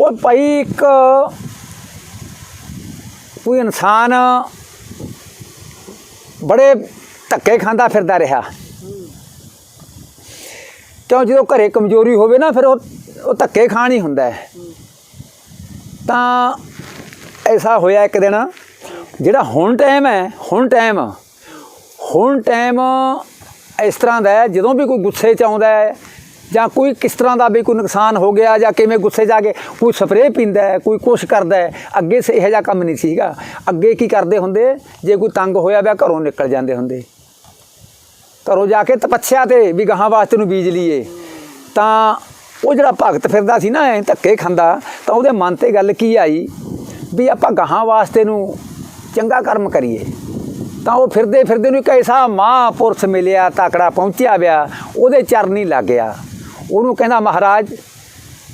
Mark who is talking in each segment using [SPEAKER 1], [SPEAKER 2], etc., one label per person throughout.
[SPEAKER 1] ਉਹ ਭਾਈ ਇੱਕ ਕੋਈ ਇਨਸਾਨ ਬੜੇ ਧੱਕੇ ਖਾਂਦਾ ਫਿਰਦਾ ਰਿਹਾ। ਕਿਉਂ ਜਦੋਂ ਘਰੇ ਕਮਜ਼ੋਰੀ ਹੋਵੇ ਨਾ ਫਿਰ ਉਹ ਉਹ ਧੱਕੇ ਖਾਣ ਹੀ ਹੁੰਦਾ ਹੈ। ਤਾਂ ਐਸਾ ਹੋਇਆ ਇੱਕ ਦਿਨ, ਜਿਹੜਾ ਹੁਣ ਟਾਈਮ ਹੈ, ਹੁਣ ਟਾਈਮ ਹੁਣ ਟਾਈਮ ਇਸ ਤਰ੍ਹਾਂ ਦਾ ਹੈ, ਜਦੋਂ ਵੀ ਕੋਈ ਗੁੱਸੇ 'ਚ ਆਉਂਦਾ ਹੈ ਜਾਂ ਕੋਈ ਕਿਸ ਤਰ੍ਹਾਂ ਦਾ ਵੀ ਕੋਈ ਨੁਕਸਾਨ ਹੋ ਗਿਆ ਜਾਂ ਕਿਵੇਂ ਗੁੱਸੇ ਜਾ ਕੇ ਕੋਈ ਸਪਰੇਅ ਪੀਂਦਾ ਹੈ, ਕੋਈ ਕੁਛ ਕਰਦਾ ਹੈ, ਅੱਗੇ ਸੇ ਇਹੋ ਜਿਹਾ ਕੰਮ ਨਹੀਂ ਸੀਗਾ। ਅੱਗੇ ਕੀ ਕਰਦੇ ਹੁੰਦੇ? ਜੇ ਕੋਈ ਤੰਗ ਹੋਇਆ ਵਿਆ ਘਰੋਂ ਨਿਕਲ ਜਾਂਦੇ ਹੁੰਦੇ। ਘਰੋਂ ਜਾ ਕੇ ਤਪੱਸਿਆ ਤੇ ਵੀ ਗਾਹਾਂ ਵਾਸਤੇ ਨੂੰ ਬੀਜ ਲਈਏ। ਤਾਂ ਉਹ ਜਿਹੜਾ ਭਗਤ ਫਿਰਦਾ ਸੀ ਨਾ, ਐ ਧੱਕੇ ਖਾਂਦਾ, ਤਾਂ ਉਹਦੇ ਮਨ ਤੇ ਗੱਲ ਕੀ ਆਈ? ਵੀ ਆਪਾਂ ਗਾਹਾਂ ਵਾਸਤੇ ਨੂੰ ਚੰਗਾ ਕਰਮ ਕਰੀਏ। ਤਾਂ ਉਹ ਫਿਰਦੇ ਫਿਰਦੇ ਨੂੰ ਇੱਕ ਐਸਾ ਮਹਾਂਪੁਰਸ਼ ਮਿਲਿਆ, ਤਾਕੜਾ ਪਹੁੰਚਿਆ ਵਿਆ ਉਹਦੇ ਚਰਨੀ ਲੱਗ ਗਿਆ। ਉਹਨੂੰ ਕਹਿੰਦਾ, ਮਹਾਰਾਜ,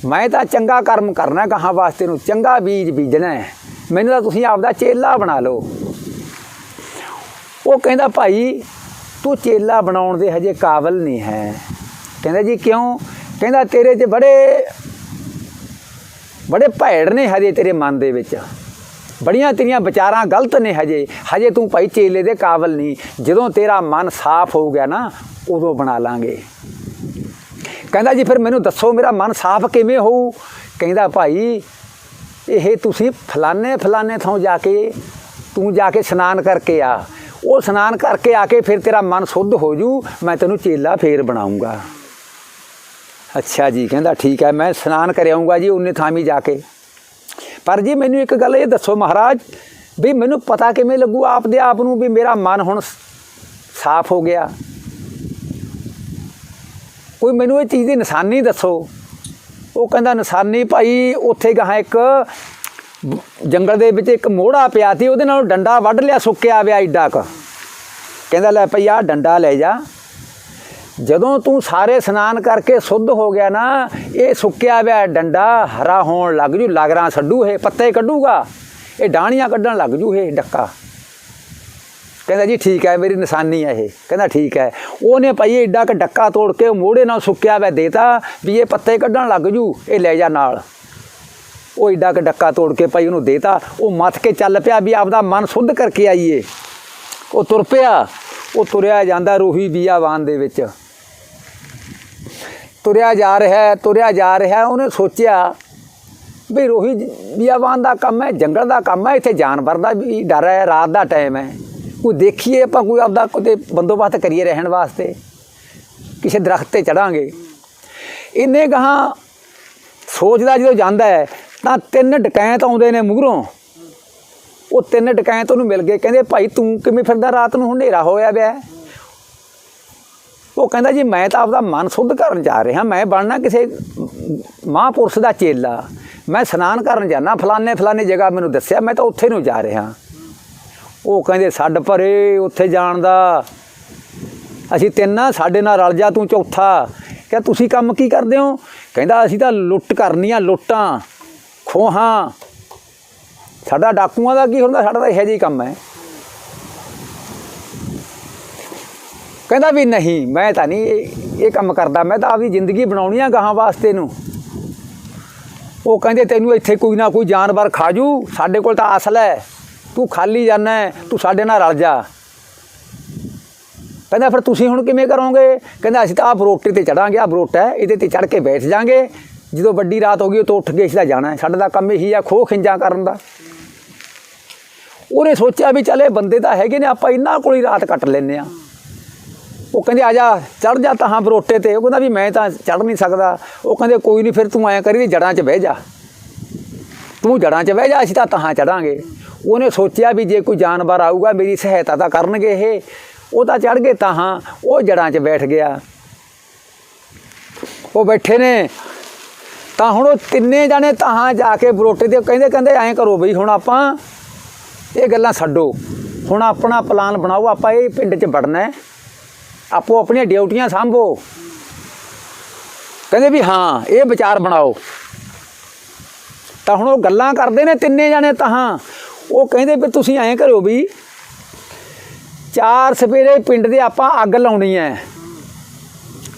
[SPEAKER 1] ਮੈਂ ਤਾਂ ਚੰਗਾ ਕਰਮ ਕਰਨਾ ਕਹਾਂ ਵਾਸਤੇ ਨੂੰ ਚੰਗਾ ਬੀਜ ਬੀਜਣਾ ਹੈ। ਮੈਨੂੰ ਤਾਂ ਤੁਸੀਂ ਆਪਦਾ ਚੇਲਾ ਬਣਾ ਲਓ। ਉਹ ਕਹਿੰਦਾ, ਭਾਈ, ਤੂੰ ਚੇਲਾ ਬਣਾਉਣ ਦੇ ਹਜੇ ਕਾਬਲ ਨਹੀਂ ਹੈ। ਕਹਿੰਦਾ, ਜੀ ਕਿਉਂ? ਕਹਿੰਦਾ, ਤੇਰੇ 'ਚ ਬੜੇ ਬੜੇ ਭੈੜ ਨੇ ਹਜੇ ਤੇਰੇ ਮਨ ਦੇ ਵਿੱਚ। ਬੜੀਆਂ ਤੇਰੀਆਂ ਵਿਚਾਰਾਂ ਗਲਤ ਨੇ ਹਜੇ। ਹਜੇ ਤੂੰ ਭਾਈ ਚੇਲੇ ਦੇ ਕਾਬਲ ਨਹੀਂ। ਜਦੋਂ ਤੇਰਾ ਮਨ ਸਾਫ਼ ਹੋ ਗਿਆ ਨਾ, ਉਦੋਂ ਬਣਾ ਲਾਂਗੇ। ਕਹਿੰਦਾ ਜੀ, ਫਿਰ ਮੈਨੂੰ ਦੱਸੋ ਮੇਰਾ ਮਨ ਸਾਫ਼ ਕਿਵੇਂ ਹੋਊ? ਕਹਿੰਦਾ, ਭਾਈ, ਇਹ ਤੁਸੀਂ ਫਲਾਣੇ ਫਲਾਣੇ ਥਾਂ ਜਾ ਕੇ, ਤੂੰ ਜਾ ਕੇ ਇਸ਼ਨਾਨ ਕਰਕੇ ਆ। ਉਹ ਇਸ਼ਨਾਨ ਕਰਕੇ ਆ ਕੇ ਫਿਰ ਤੇਰਾ ਮਨ ਸ਼ੁੱਧ ਹੋ ਜੂ, ਮੈਂ ਤੈਨੂੰ ਚੇਲਾ ਫੇਰ ਬਣਾਉਂਗਾ। ਅੱਛਾ ਜੀ, ਕਹਿੰਦਾ, ਠੀਕ ਹੈ, ਮੈਂ ਇਸ਼ਨਾਨ ਕਰ ਆਉਂਗਾ ਜੀ ਉਹਨੇ ਥਾਂ ਵੀ ਜਾ ਕੇ। ਪਰ ਜੀ, ਮੈਨੂੰ ਇੱਕ ਗੱਲ ਇਹ ਦੱਸੋ ਮਹਾਰਾਜ, ਵੀ ਮੈਨੂੰ ਪਤਾ ਕਿਵੇਂ ਲੱਗੂ, ਆਪਦੇ ਆਪ ਨੂੰ ਵੀ ਮੇਰਾ ਮਨ ਹੁਣ ਸਾਫ਼ ਹੋ ਗਿਆ। ਕੋਈ ਮੈਨੂੰ ਇਹ ਚੀਜ਼ ਦੀ ਨਿਸ਼ਾਨੀ ਦੱਸੋ। ਉਹ ਕਹਿੰਦਾ, ਨਿਸ਼ਾਨੀ ਭਾਈ, ਉੱਥੇ ਗਾਹਾਂ ਇੱਕ ਜੰਗਲ ਦੇ ਵਿੱਚ ਇੱਕ ਮੋੜਾ ਪਿਆ ਸੀ, ਉਹਦੇ ਨਾਲ ਡੰਡਾ ਵੱਢ ਲਿਆ, ਸੁੱਕਿਆ ਪਿਆ ਏਡਾ ਕ। ਕਹਿੰਦਾ, ਲੈ ਭਈ, ਆਹ ਡੰਡਾ ਲੈ ਜਾ। ਜਦੋਂ ਤੂੰ ਸਾਰੇ ਇਸ਼ਨਾਨ ਕਰਕੇ ਸੁੱਧ ਹੋ ਗਿਆ ਨਾ, ਇਹ ਸੁੱਕਿਆ ਪਿਆ ਡੰਡਾ ਹਰਾ ਹੋਣ ਲੱਗ ਜੂ, ਲਗਰਾਂ ਛੱਡੂ ਇਹ, ਪੱਤੇ ਕੱਢੂਗਾ। ਇਹ ਡਾਣੀਆਂ ਕੱਢਣ ਲੱਗ ਜੂ ਇਹ, ਡੱਕਾ। ਕਹਿੰਦਾ ਜੀ ਠੀਕ ਹੈ, ਮੇਰੀ ਨਿਸ਼ਾਨੀ ਹੈ ਇਹ। ਕਹਿੰਦਾ ਠੀਕ ਹੈ। ਉਹਨੇ ਭਾਈ ਏਡਾ ਕ ਡੱਕਾ ਤੋੜ ਕੇ ਉਹ ਮੋੜੇ ਨਾਲ ਸੁੱਕਿਆ ਵੈ ਦੇਤਾ ਵੀ ਇਹ ਪੱਤੇ ਕੱਢਣ ਲੱਗ ਜੂ, ਇਹ ਲੈ ਜਾ ਨਾਲ। ਉਹ ਏਡਾ ਕ ਡੱਕਾ ਤੋੜ ਕੇ ਭਾਈ ਉਹਨੂੰ ਦੇਤਾ। ਉਹ ਮੱਥ ਕੇ ਚੱਲ ਪਿਆ ਵੀ ਆਪਦਾ ਮਨ ਸੁੱਧ ਕਰਕੇ ਆਈਏ। ਉਹ ਤੁਰ ਪਿਆ। ਉਹ ਤੁਰਿਆ ਜਾਂਦਾ ਰੂਹੀ ਬੀਆਵਾਨ ਦੇ ਵਿੱਚ। ਤੁਰਿਆ ਜਾ ਰਿਹਾ ਤੁਰਿਆ ਜਾ ਰਿਹਾ ਉਹਨੇ ਸੋਚਿਆ ਵੀ ਰੋਹੀ ਬੀਆਵਾਨ ਦਾ ਕੰਮ ਹੈ, ਜੰਗਲ ਦਾ ਕੰਮ ਹੈ, ਇੱਥੇ ਜਾਨਵਰ ਦਾ ਵੀ ਡਰ ਹੈ, ਰਾਤ ਦਾ ਟਾਈਮ ਹੈ। ਕੋਈ ਦੇਖੀਏ, ਆਪਾਂ ਕੋਈ ਆਪਦਾ ਕੋਈ ਬੰਦੋਬਸਤ ਕਰੀਏ ਰਹਿਣ ਵਾਸਤੇ, ਕਿਸੇ ਦਰਖਤ ਤੇ ਚੜਾਂਗੇ। ਇੰਨੇ ਗਾਹਾਂ ਸੋਚਦਾ ਜਦੋਂ ਜਾਂਦਾ ਹੈ, ਤਾਂ ਤਿੰਨ ਡਕੈਤ ਆਉਂਦੇ ਨੇ ਮੂਹਰੋਂ। ਉਹ ਤਿੰਨ ਡਕੈਤ ਉਹਨੂੰ ਮਿਲ ਗਏ। ਕਹਿੰਦੇ, ਭਾਈ ਤੂੰ ਕਿਵੇਂ ਫਿਰਦਾ? ਰਾਤ ਨੂੰ ਹਨੇਰਾ ਹੋਇਆ ਪਿਆ ਉਹ ਕਹਿੰਦਾ, ਜੀ, ਮੈਂ ਤਾਂ ਆਪਦਾ ਮਨ ਸੁੱਧ ਕਰਨ ਜਾ ਰਿਹਾ। ਮੈਂ ਬਣਨਾ ਕਿਸੇ ਮਹਾਂਪੁਰਸ਼ ਦਾ ਚੇਲਾ। ਮੈਂ ਇਸ਼ਨਾਨ ਕਰਨ ਜਾਣਾ ਫਲਾਣੇ ਫਲਾਣੇ ਜਗ੍ਹਾ ਮੈਨੂੰ ਦੱਸਿਆ, ਮੈਂ ਤਾਂ ਉੱਥੇ ਨੂੰ ਜਾ ਰਿਹਾ। ਉਹ ਕਹਿੰਦੇ ਛੱਡ ਭਰੇ ਉੱਥੇ ਜਾਣ ਦਾ। ਅਸੀਂ ਤਿੰਨ ਸਾਡੇ ਨਾਲ ਰਲ ਜਾ ਤੂੰ ਚੌਥਾ। ਕਿਹਾ, ਤੁਸੀਂ ਕੰਮ ਕੀ ਕਰਦੇ ਹੋ? ਕਹਿੰਦਾ, ਅਸੀਂ ਤਾਂ ਲੁੱਟ ਕਰਨੀਆਂ ਲੁੱਟਾਂ, ਖੋਹਾਂ। ਸਾਡਾ ਡਾਕੂਆਂ ਦਾ ਕੀ ਹੁੰਦਾ? ਸਾਡਾ ਤਾਂ ਇਹੋ ਜਿਹਾ ਕੰਮ ਹੈ। ਕਹਿੰਦਾ ਵੀ ਨਹੀਂ, ਮੈਂ ਤਾਂ ਨਹੀਂ ਇਹ ਇਹ ਕੰਮ ਕਰਦਾ। ਮੈਂ ਤਾਂ ਆਪਦੀ ਜ਼ਿੰਦਗੀ ਬਣਾਉਣੀ ਆ ਗਾਹਾਂ ਵਾਸਤੇ ਨੂੰ। ਉਹ ਕਹਿੰਦੇ, ਤੈਨੂੰ ਇੱਥੇ ਕੋਈ ਨਾ ਕੋਈ ਜਾਨਵਰ ਖਾ ਜੂ। ਸਾਡੇ ਕੋਲ ਤਾਂ ਅਸਲ ਹੈ। ਤੂੰ ਖਾਲੀ ਜਾਣਾ ਤੂੰ ਸਾਡੇ ਨਾਲ ਰਲ ਜਾ। ਕਹਿੰਦਾ, ਫਿਰ ਤੁਸੀਂ ਹੁਣ ਕਿਵੇਂ ਕਰੋਗੇ? ਕਹਿੰਦਾ, ਅਸੀਂ ਤਾਂ ਆਹ ਬਰੋਟੇ ਤੇ ਚੜਾਂਗੇ ਆਹ ਬਰੋਟਾ ਇਹਦੇ ਤੇ ਚੜ ਕੇ ਬੈਠ ਜਾਾਂਗੇ। ਜਦੋਂ ਵੱਡੀ ਰਾਤ ਹੋ ਗਈ, ਉਤੋਂ ਉੱਠ ਕੇ ਅਸੀਂ ਤਾਂ ਜਾਣਾ ਹੈ। ਸਾਡਾ ਤਾਂ ਕੰਮ ਇਹੀ ਆ, ਖੋਹ ਖਿੰਜਾਂ ਕਰਨ ਦਾ। ਉਹਨੇ ਸੋਚਿਆ ਵੀ ਚੱਲ ਇਹ ਬੰਦੇ ਤਾਂ ਹੈਗੇ ਨੇ, ਆਪਾਂ ਇਹਨਾਂ ਕੋਲ ਹੀ ਰਾਤ ਕੱਟ ਲੈਨੇ ਆ ਉਹ ਕਹਿੰਦੇ, ਆ ਜਾ, ਚੜ ਜਾ ਤਾਂ ਬਰੋਟੇ ਤੇ। ਉਹ ਕਹਿੰਦਾ ਵੀ ਮੈਂ ਤਾਂ ਚੜ ਨਹੀਂ ਸਕਦਾ। ਉਹ ਕਹਿੰਦੇ, ਕੋਈ ਨਹੀਂ, ਫਿਰ ਤੂੰ ਐਂ ਕਰੀ, ਜੜਾਂ 'ਚ ਬਹਿ ਜਾ। ਤੂੰ ਜੜਾਂ 'ਚ ਬਹਿ ਜਾ, ਅਸੀਂ ਤਾਂ ਤਹਾਂ ਚੜਾਂਗੇ। ਉਹਨੇ ਸੋਚਿਆ ਵੀ ਜੇ ਕੋਈ ਜਾਨਵਰ ਆਊਗਾ, ਮੇਰੀ ਸਹਾਇਤਾ ਤਾਂ ਕਰਨਗੇ ਇਹ। ਉਹ ਤਾਂ ਚੜ ਗਏ ਤਹਾਂ ਉਹ ਜੜਾਂ 'ਚ ਬੈਠ ਗਿਆ। ਉਹ ਬੈਠੇ ਨੇ। ਤਾਂ ਹੁਣ ਉਹ ਤਿੰਨੇ ਜਾਣੇ ਤਾਂ ਜਾ ਕੇ ਬਰੋਟੇ ਤੇ ਕਹਿੰਦੇ ਕਹਿੰਦੇ ਐਂ ਕਰੋ ਬਈ, ਹੁਣ ਆਪਾਂ ਇਹ ਗੱਲਾਂ ਛੱਡੋ। ਹੁਣ ਆਪਣਾ ਪਲਾਨ ਬਣਾਓ, ਆਪਾਂ ਇਹ ਪਿੰਡ 'ਚ ਵੜਨਾ ਹੈ। ਆਪੋ ਆਪਣੀਆਂ ਡਿਊਟੀਆਂ ਸੰਭੋ। ਕਹਿੰਦੇ ਵੀ ਹਾਂ, ਇਹ ਵਿਚਾਰ ਬਣਾਓ। ਤਾਂ ਹੁਣ ਉਹ ਗੱਲਾਂ ਕਰਦੇ ਨੇ ਤਿੰਨੇ ਜਾਣੇ ਤਹਾਂ ਉਹ ਕਹਿੰਦੇ ਵੀ ਤੁਸੀਂ ਐਂ ਕਰਿਓ ਵੀ ਚਾਰ ਸਵੇਰੇ ਪਿੰਡ ਦੇ ਆਪਾਂ ਅੱਗ ਲਾਉਣੀ ਹੈ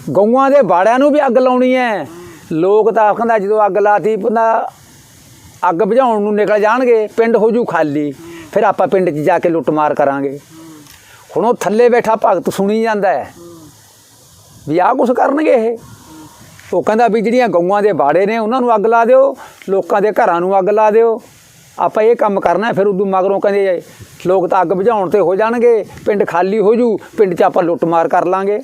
[SPEAKER 1] ਗਊਆਂ ਦੇ ਬਾੜਿਆਂ ਨੂੰ ਵੀ ਅੱਗ ਲਾਉਣੀ ਹੈ ਲੋਕ ਤਾਂ ਕਹਿੰਦਾ ਜਦੋਂ ਅੱਗ ਲਾਤੀ, ਬੰਦਾ ਅੱਗ ਬੁਝਾਉਣ ਨੂੰ ਨਿਕਲ ਜਾਣਗੇ, ਪਿੰਡ ਹੋ ਜੂ ਖਾਲੀ, ਫਿਰ ਆਪਾਂ ਪਿੰਡ 'ਚ ਜਾ ਕੇ ਲੁੱਟਮਾਰ ਕਰਾਂਗੇ। ਹੁਣ ਉਹ ਥੱਲੇ ਬੈਠਾ ਭਗਤ ਸੁਣੀ ਜਾਂਦਾ ਹੈ ਵੀ ਆਹ ਕੁਛ ਕਰਨਗੇ ਇਹ। ਉਹ ਕਹਿੰਦਾ ਵੀ ਜਿਹੜੀਆਂ ਗਊਆਂ ਦੇ ਬਾੜੇ ਨੇ, ਉਹਨਾਂ ਨੂੰ ਅੱਗ ਲਾ ਦਿਓ, ਲੋਕਾਂ ਦੇ ਘਰਾਂ ਨੂੰ ਅੱਗ ਲਾ ਦਿਓ। ਆਪਾਂ ਇਹ ਕੰਮ ਕਰਨਾ ਫਿਰ ਉਦੋਂ ਮਗਰੋਂ ਕਹਿੰਦੇ ਲੋਕ ਤਾਂ ਅੱਗ ਬੁਝਾਉਣ ਤੇ ਹੋ ਜਾਣਗੇ, ਪਿੰਡ ਖਾਲੀ ਹੋ ਜੂ, ਪਿੰਡ 'ਚ ਆਪਾਂ ਲੁੱਟਮਾਰ ਕਰ ਲਾਂਗੇ।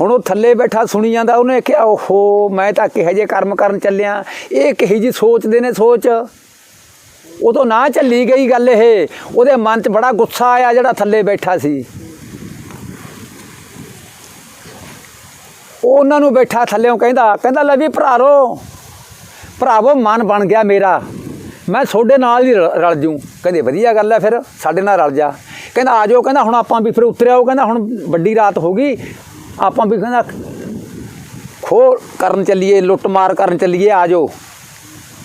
[SPEAKER 1] ਹੁਣ ਉਹ ਥੱਲੇ ਬੈਠਾ ਸੁਣੀ ਜਾਂਦਾ, ਉਹਨੇ ਕਿਹਾ ਓਹੋ, ਮੈਂ ਤਾਂ ਕਿਹੋ ਜਿਹੇ ਕਰਮ ਕਰਨ ਚੱਲਿਆ, ਇਹ ਕਿਹੋ ਜੀ ਸੋਚਦੇ ਨੇ ਸੋਚ। ਉਹ ਤੋਂ ਨਾ ਚੱਲੀ ਗਈ ਗੱਲ ਇਹ, ਉਹਦੇ ਮਨ 'ਚ ਬੜਾ ਗੁੱਸਾ ਆਇਆ ਜਿਹੜਾ ਥੱਲੇ ਬੈਠਾ ਸੀ। ਉਹ ਉਹਨਾਂ ਨੂੰ ਬੈਠਾ ਥੱਲੇੋਂ ਕਹਿੰਦਾ ਕਹਿੰਦਾ ਲੈ ਵੀ ਭਰਾਰੋ ਭਰਾਵੋ ਮਨ ਬਣ ਗਿਆ ਮੇਰਾ। ਮੈਂ ਤੁਹਾਡੇ ਨਾਲ ਹੀ ਰਲ ਰਲ ਜੂ। ਕਹਿੰਦੇ, ਵਧੀਆ ਗੱਲ ਹੈ ਫਿਰ, ਸਾਡੇ ਨਾਲ ਰਲ ਜਾ। ਕਹਿੰਦਾ, ਆ ਜਾਓ, ਕਹਿੰਦਾ, ਹੁਣ ਆਪਾਂ ਵੀ ਫਿਰ ਉਤਰਿਆ ਉਹ, ਕਹਿੰਦਾ, ਹੁਣ ਵੱਡੀ ਰਾਤ ਹੋ ਗਈ। ਆਪਾਂ ਵੀ ਕਹਿੰਦਾ ਖੋ ਕਰਨ ਚੱਲੀਏ, ਲੁੱਟ ਮਾਰ ਕਰਨ ਚੱਲੀਏ, ਆ ਜਾਓ।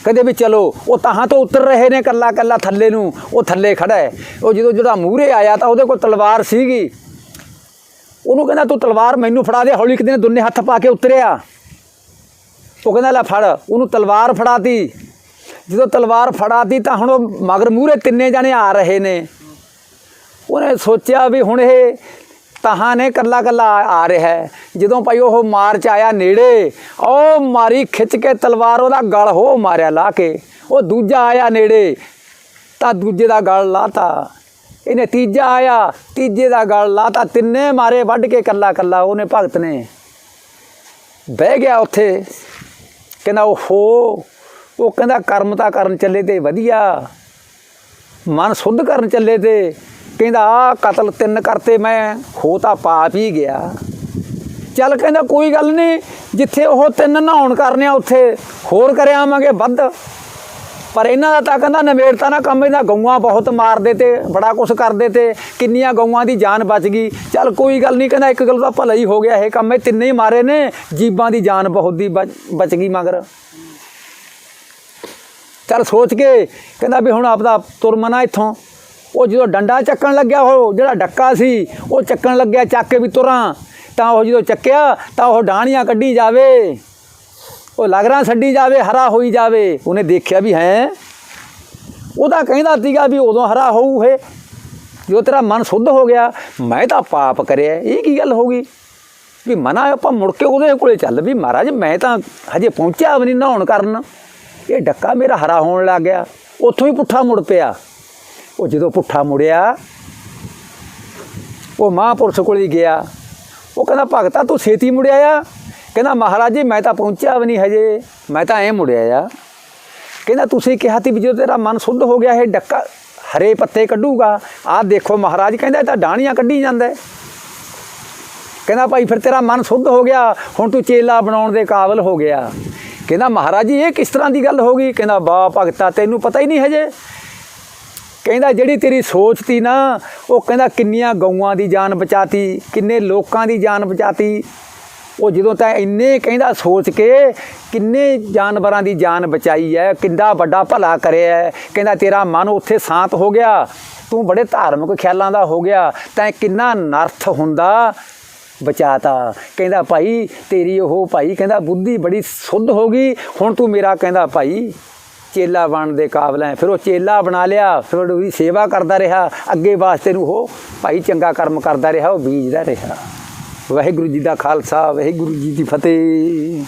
[SPEAKER 1] ਕਹਿੰਦੇ ਵੀ ਚਲੋ, ਉਹ ਤਾਹਾਂ ਤੋਂ ਉਤਰ ਰਹੇ ਨੇ ਕੱਲਾ ਕੱਲਾ ਥੱਲੇ ਨੂੰ, ਉਹ ਥੱਲੇ ਖੜਾ ਹੈ। ਉਹ ਜਦੋਂ ਜਿਹੜਾ ਮੂਹਰੇ ਆਇਆ ਤਾਂ ਉਹਦੇ ਕੋਲ ਤਲਵਾਰ ਸੀਗੀ। ਉਹਨੂੰ ਕਹਿੰਦਾ, ਤੂੰ ਤਲਵਾਰ ਮੈਨੂੰ ਫੜਾ ਦੇ, ਹੌਲੀ ਕਿਤੇ ਦੋਨੇ ਹੱਥ ਪਾ ਕੇ ਉਤਰਿਆ। ਉਹ ਕਹਿੰਦਾ, ਲੈ ਫੜ। ਉਹਨੂੰ ਤਲਵਾਰ ਫੜਾਤੀ। ਜਦੋਂ ਤਲਵਾਰ ਫੜਾਤੀ ਤਾਂ ਹੁਣ ਉਹ ਮਗਰ ਮੂਹਰੇ ਤਿੰਨੇ ਜਾਣੇ ਆ ਰਹੇ ਨੇ। ਉਹਨੇ ਸੋਚਿਆ ਵੀ ਹੁਣ ਇਹ ਤਾਹਾਂ ਨੇ ਕੱਲਾ ਕੱਲਾ ਆ ਰਿਹਾ ਹੈ। ਜਦੋਂ ਭਾਈ ਉਹ ਮਾਰ ਚ ਆਇਆ ਨੇੜੇ, ਉਹ ਮਾਰੀ ਖਿੱਚ ਕੇ ਤਲਵਾਰ ਉਹਦਾ ਗਲ ਹੋ ਮਾਰਿਆ ਲਾ ਕੇ। ਉਹ ਦੂਜਾ ਆਇਆ ਨੇੜੇ, ਤਾਂ ਦੂਜੇ ਦਾ ਗਲ ਲਾਤਾ। ਇਹਨੇ ਤੀਜਾ ਆਇਆ, ਤੀਜੇ ਦਾ ਗਲ ਲਾਤਾ। ਤਿੰਨੇ ਮਾਰੇ ਵੱਢ ਕੇ ਕੱਲਾ ਕੱਲਾ ਉਹਨੇ ਭਗਤ ਨੇ। ਬਹਿ ਗਿਆ ਉੱਥੇ, ਕਹਿੰਦਾ ਉਹ ਹੋ ਉਹ ਕਹਿੰਦਾ ਕਰਮ ਤਾਂ ਕਰਨ ਚੱਲੇ ਤੇ ਵਧੀਆ। ਮਨ ਸੁੱਧ ਕਰਨ ਚੱਲੇ ਤੇ। ਕਹਿੰਦਾ ਆ ਕਤਲ ਤਿੰਨ ਕਰਤੇ ਮੈਂ, ਹੋ ਤਾਂ ਪਾਪ ਹੀ ਗਿਆ। ਚੱਲ ਕਹਿੰਦਾ, ਕੋਈ ਗੱਲ ਨਹੀਂ, ਜਿੱਥੇ ਉਹ ਤਿੰਨ ਨਹਾਉਣ ਕਰਨੇ ਆ, ਉੱਥੇ ਹੋਰ ਕਰਿਆ ਆਵਾਂਗੇ ਵੱਧ। ਪਰ ਇਹਨਾਂ ਦਾ ਤਾਂ ਕਹਿੰਦਾ ਨਵੇੜਤਾ ਨਾ ਕੰਮ ਇਹਦਾ ਗਊਆਂ ਬਹੁਤ ਮਾਰਦੇ ਤੇ, ਬੜਾ ਕੁਛ ਕਰਦੇ ਤੇ, ਕਿੰਨੀਆਂ ਗਊਆਂ ਦੀ ਜਾਨ ਬਚ ਗਈ। ਚੱਲ ਕੋਈ ਗੱਲ ਨਹੀਂ, ਕਹਿੰਦਾ ਇੱਕ ਗੱਲ ਤਾਂ ਭਲਾ ਹੀ ਹੋ ਗਿਆ, ਇਹ ਕੰਮ ਇਹ ਤਿੰਨੇ ਹੀ ਮਾਰੇ ਨੇ, ਜੀਬਾਂ ਦੀ ਜਾਨ ਬਹੁਤ ਦੀ ਬਚ- ਬਚ ਗਈ ਮਗਰ। ਚੱਲ ਸੋਚ ਕੇ ਕਹਿੰਦਾ ਵੀ ਹੁਣ ਆਪਦਾ ਤੁਰ ਮਨਾ ਇੱਥੋਂ। ਉਹ ਜਦੋਂ ਡੰਡਾ ਚੱਕਣ ਲੱਗਿਆ ਉਹ, ਜਿਹੜਾ ਡੱਕਾ ਸੀ, ਉਹ ਚੱਕਣ ਲੱਗਿਆ ਚੱਕ ਕੇ ਵੀ ਤੁਰਾਂ। ਤਾਂ ਉਹ ਜਦੋਂ ਚੱਕਿਆ, ਤਾਂ ਉਹ ਡਾਣੀਆਂ ਕੱਢੀ ਜਾਵੇ। ਉਹ ਲਗਰਾਂ ਛੱਡੀ ਜਾਵੇ, ਹਰਾ ਹੋਈ ਜਾਵੇ। ਉਹਨੇ ਦੇਖਿਆ ਵੀ ਹੈ। ਉਹਦਾ ਕਹਿੰਦਾ ਸੀਗਾ ਵੀ ਉਦੋਂ ਹਰਾ ਹੋਊ ਇਹ। ਜੋ ਤੇਰਾ ਮਨ ਸੁੱਧ ਹੋ ਗਿਆ, ਮੈਂ ਤਾਂ ਪਾਪ ਕਰਿਆ। ਇਹ ਕੀ ਗੱਲ ਹੋ ਗਈ? ਵੀ ਮਨਾ ਆਪਾਂ ਮੁੜ ਕੇ ਉਹਦੇ ਕੋਲੇ ਚੱਲ। ਵੀ ਮਹਾਰਾਜ, ਮੈਂ ਤਾਂ ਹਜੇ ਪਹੁੰਚਿਆ ਵੀ ਨਹੀਂ ਨਹਾਉਣ ਕਰਨ। ਇਹ ਡੱਕਾ ਮੇਰਾ ਹਰਾ ਹੋਣ ਲੱਗ ਗਿਆ। ਉੱਥੋਂ ਹੀ ਪੁੱਠਾ ਮੁੜ ਪਿਆ। ਉਹ ਜਦੋਂ ਪੁੱਠਾ ਮੁੜਿਆ, ਉਹ ਮਹਾਂਪੁਰਸ਼ ਕੋਲ ਹੀ ਗਿਆ। ਉਹ ਕਹਿੰਦਾ, ਭਗਤਾ, ਤੂੰ ਛੇਤੀ ਮੁੜਿਆ ਆ? ਕਹਿੰਦਾ, ਮਹਾਰਾਜ ਜੀ, ਮੈਂ ਤਾਂ ਪਹੁੰਚਿਆ ਵੀ ਨਹੀਂ ਹਜੇ। ਮੈਂ ਤਾਂ ਐ ਮੁੜਿਆ ਆ। ਕਹਿੰਦਾ, ਤੁਸੀਂ ਕਿਹਾ ਤੀ ਵੀ ਜਦੋਂ ਤੇਰਾ ਮਨ ਸੁੱਧ ਹੋ ਗਿਆ, ਇਹ ਡੱਕਾ ਹਰੇ ਪੱਤੇ ਕੱਢੂਗਾ। ਆਹ ਦੇਖੋ, ਮਹਾਰਾਜ ਕਹਿੰਦਾ, ਇਹ ਤਾਂ ਡਾਣੀਆਂ ਕੱਢੀ ਜਾਂਦਾ ਕਹਿੰਦਾ, ਭਾਈ, ਫਿਰ ਤੇਰਾ ਮਨ ਸੁੱਧ ਹੋ ਗਿਆ। ਹੁਣ ਤੂੰ ਚੇਲਾ ਬਣਾਉਣ ਦੇ ਕਾਬਲ ਹੋ ਗਿਆ। ਕਹਿੰਦਾ, ਮਹਾਰਾਜ ਜੀ, ਇਹ ਕਿਸ ਤਰ੍ਹਾਂ ਦੀ ਗੱਲ ਹੋ ਗਈ? ਕਹਿੰਦਾ ਬਾ ਭਗਤਾ, ਤੈਨੂੰ ਪਤਾ ਹੀ ਨਹੀਂ ਹਜੇ? ਕਹਿੰਦਾ, ਜਿਹੜੀ ਤੇਰੀ ਸੋਚ ਤੀ ਨਾ, ਉਹ ਕਹਿੰਦਾ, ਕਿੰਨੀਆਂ ਗਊਆਂ ਦੀ ਜਾਨ ਬਚਾਤੀ, ਕਿੰਨੇ ਲੋਕਾਂ ਦੀ ਜਾਨ ਬਚਾਤੀ। ਉਹ ਜਦੋਂ ਤਾਂ ਇੰਨੇ ਕਹਿੰਦਾ ਸੋਚ ਕੇ, ਕਿੰਨੇ ਜਾਨਵਰਾਂ ਦੀ ਜਾਨ ਬਚਾਈ ਹੈ ਕਿੰਨਾ ਵੱਡਾ ਭਲਾ ਕਰਿਆ ਹੈ ਕਹਿੰਦਾ, ਤੇਰਾ ਮਨ ਉੱਥੇ ਸ਼ਾਂਤ ਹੋ ਗਿਆ, ਤੂੰ ਬੜੇ ਧਾਰਮਿਕ ਖਿਆਲਾਂ ਦਾ ਹੋ ਗਿਆ, ਤੈਂ ਕਿੰਨਾ ਨਰਥ ਹੁੰਦਾ। ਬਚਾਤਾ ਕਹਿੰਦਾ, ਭਾਈ, ਤੇਰੀ ਉਹ ਭਾਈ ਕਹਿੰਦਾ, ਬੁੱਧੀ ਬੜੀ ਸੁੱਧ ਹੋ ਗਈ। ਹੁਣ ਤੂੰ ਮੇਰਾ ਕਹਿੰਦਾ, ਭਾਈ, ਚੇਲਾ ਬਣਨ ਦੇ ਕਾਬਲ ਹੈ ਫਿਰ ਉਹ ਚੇਲਾ ਬਣਾ ਲਿਆ। ਫਿਰ ਉਹਦੀ ਸੇਵਾ ਕਰਦਾ ਰਿਹਾ। ਅੱਗੇ ਵਾਸਤੇ ਨੂੰ ਉਹ ਭਾਈ ਚੰਗਾ ਕਰਮ ਕਰਦਾ ਰਿਹਾ। ਉਹ ਬੀਜਦਾ ਰਿਹਾ। ਵਾਹਿਗੁਰੂ ਜੀ ਦਾ ਖਾਲਸਾ, ਵਾਹਿਗੁਰੂ ਜੀ ਦੀ ਫਤਿਹ।